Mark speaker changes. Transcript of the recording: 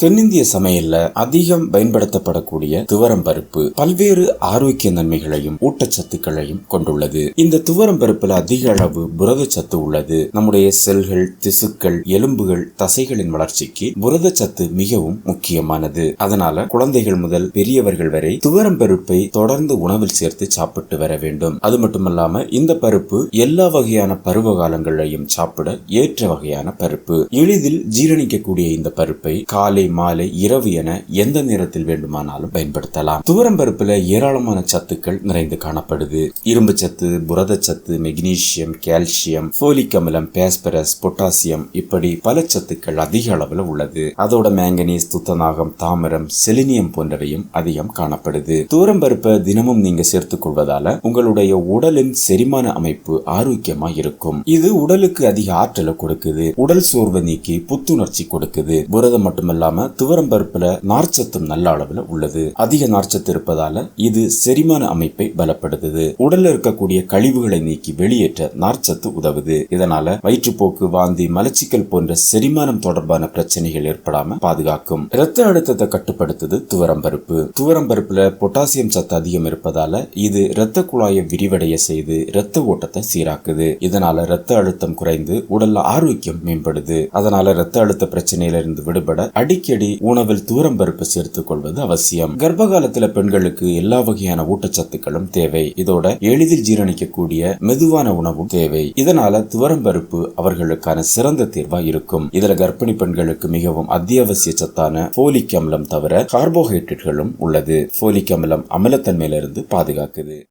Speaker 1: தென்னிந்திய சமையல்ல அதிகம் பயன்படுத்தப்படக்கூடிய துவரம் பருப்பு பல்வேறு ஆரோக்கிய நன்மைகளையும் ஊட்டச்சத்துக்களையும் கொண்டுள்ளது. இந்த துவரம் பருப்புல அதிக அளவு புரதச்சத்து உள்ளது. நம்முடைய செல்கள் திசுக்கள் எலும்புகள் தசைகளின் வளர்ச்சிக்கு புரதச்சத்து மிகவும் முக்கியமானது. அதனால குழந்தைகள் முதல் பெரியவர்கள் வரை துவரம் பருப்பை தொடர்ந்து உணவில் சேர்த்து சாப்பிட்டு வர வேண்டும். அது மட்டுமல்லாம இந்த பருப்பு எல்லா வகையான பருவ காலங்களையும் சாப்பிட ஏற்ற வகையான பருப்பு. எளிதில் ஜீரணிக்கக்கூடிய இந்த பருப்பை காலை மாலை இரவு என எந்த நேரத்தில் வேண்டுமானாலும் பயன்படுத்தலாம். துவரம் பருப்புல ஏராளமான சத்துக்கள் நிறைந்து காணப்படுது. இரும்பு சத்து புரதச்சத்து மெக்னீசியம் கால்சியம் போலிக் அமிலம் பேஸ்பரஸ் பொட்டாசியம் இப்படி பல சத்துக்கள் அதிக அளவில் உள்ளது. அதோட மேங்கனீஸ் துத்தநாகம் தாமிரம் செலினியம் போன்றவையும் அதிகம் காணப்படுது. துவரம் பருப்பை தினமும் நீங்க சேர்த்துக் கொள்வதால உங்களுடைய உடலின் செரிமான அமைப்பு ஆரோக்கியமா இருக்கும். இது உடலுக்கு அதிக ஆற்றலை கொடுக்குது. உடல் சோர்வை நீக்கி புத்துணர்ச்சி கொடுக்குது. புரதம் மட்டுமல்லாம துவரம் பருப்புல நார்ச்சத்தும் நல்ல அளவுல உள்ளது. அதிக நார்ச்சத்து இருப்பதால இது செரிமான அமைப்பை பலப்படுத்துது. உடல்ல இருக்கக்கூடிய கழிவுகளை நீக்கி வெளியேற்ற நார்ச்சத்து உதவுது. இதனால வயிற்றுப்போக்கு வாந்தி மலச்சிக்கல் போன்ற செரிமானம் தொடர்பான பிரச்சனைகள் ஏற்படாம பாதுகாக்கும். இரத்த அழுத்தத்தை கட்டுப்படுத்துது துவரம் பருப்பு. துவரம் பருப்புல பொட்டாசியம் சத்து அதிகம் இருப்பதால இது இரத்த குழாயை விரிவடைய செய்து இரத்த ஓட்டத்தை சீராக்குது. இதனால இரத்த அழுத்தம் குறைந்து உடல்ல ஆரோக்கியம் மேம்படுது. அதனால இரத்த அழுத்த பிரச்சனையில இருந்து விடுபட அடிக்கடி உணவில் தூரம் பருப்பு சேர்த்துக் கொள்வது அவசியம். கர்ப்ப காலத்துல பெண்களுக்கு எல்லா வகையான ஊட்டச்சத்துக்களும் தேவை. இதோட எளிதில் ஜீரணிக்கக்கூடிய மெதுவான உணவும் தேவை. இதனால துவரம் பருப்பு அவர்களுக்கான சிறந்த தேர்வா இருக்கும். இதுல கர்ப்பிணி பெண்களுக்கு மிகவும் அத்தியாவசிய சத்தான போலிக் அமிலம் தவிர கார்போஹைட்ரேட்களும் உள்ளது. போலிக் அமிலம் அமிலத்தன்மையிலிருந்து பாதுகாக்குது.